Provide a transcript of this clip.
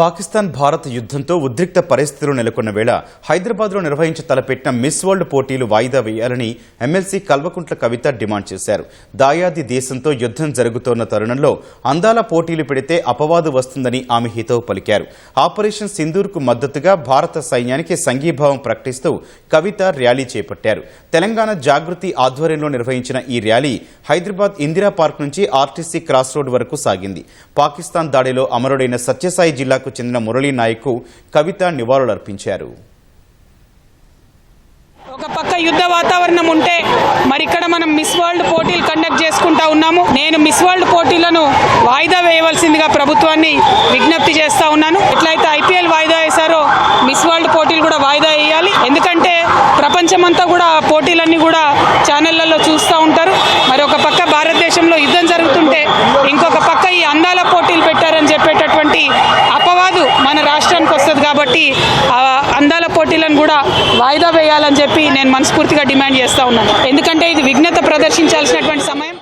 పాకిస్తాన్ భారత్ యుద్ధంతో ఉద్రిక్త పరిస్థితులు నెలకొన్న వేళ హైదరాబాద్లో నిర్వహించి తలపెట్టిన మిస్ వరల్డ్ పోటీలు వాయిదా వేయాలని ఎమ్మెల్సీ కల్వకుంట్ల కవిత డిమాండ్ చేశారు. దాయాది దేశంతో యుద్ధం జరుగుతోన్న తరుణంలో అందాల పోటీలు పెడితే అపవాదు వస్తుందని ఆమె హితవు పలికారు. ఆపరేషన్ సింధూర్కు మద్దతుగా భారత సైన్యానికి సంఘీభావం ప్రకటిస్తూ కవిత ర్యాలీ చేపట్టారు. తెలంగాణ జాగృతి ఆధ్వర్యంలో నిర్వహించిన ఈ ర్యాలీ హైదరాబాద్ ఇందిరా పార్క్ నుంచి ఆర్టీసీ క్రాస్ రోడ్ వరకు సాగింది. పాకిస్తాన్ దాడిలో అమరుడైన సత్యసాయి జిల్లాకు చెందిన మురళీ నాయక్ కవిత నివాళులర్పించారు. ఒక పక్క యుద్ధ వాతావరణం ఉంటే మరి ఇక్కడ మనం మిస్ వరల్డ్ పోటీలు కండక్ట్ చేసుకుంటా ఉన్నాము. నేను మిస్ వరల్డ్ పోటీలను వాయిదా వేయవలసిందిగా ప్రభుత్వాన్ని విజ్ఞప్తి చేస్తా ఉన్నాను. ఎట్లయితే ఐపీఎల్ వాయిదా వేశారో మిస్ వరల్డ్ పోటీలు కూడా వాయిదా వేయాలి. ఎందుకంటే ప్రపంచమంతా కూడా పోటీలన్నీ కూడా ఛానళ్ళలో చూస్తూ ఉంటారు మరి ఒక పక్క భారతదేశంలో యుద్ధం జరుగుతుంటే ఇంకొక పక్క ఈ అందాల పోటీలు పెట్టారని చెప్పేటటువంటి అపవాదు మన రాష్ట్రానికి వస్తుంది కాబట్టి అందాల పోటీలను కూడా వాయిదా వేయాలని చెప్పి నేను మనస్ఫూర్తిగా డిమాండ్ చేస్తూ ఉన్నాను. ఎందుకంటే ఇది విఘ్నత ప్రదర్శించాల్సినటువంటి సమయం.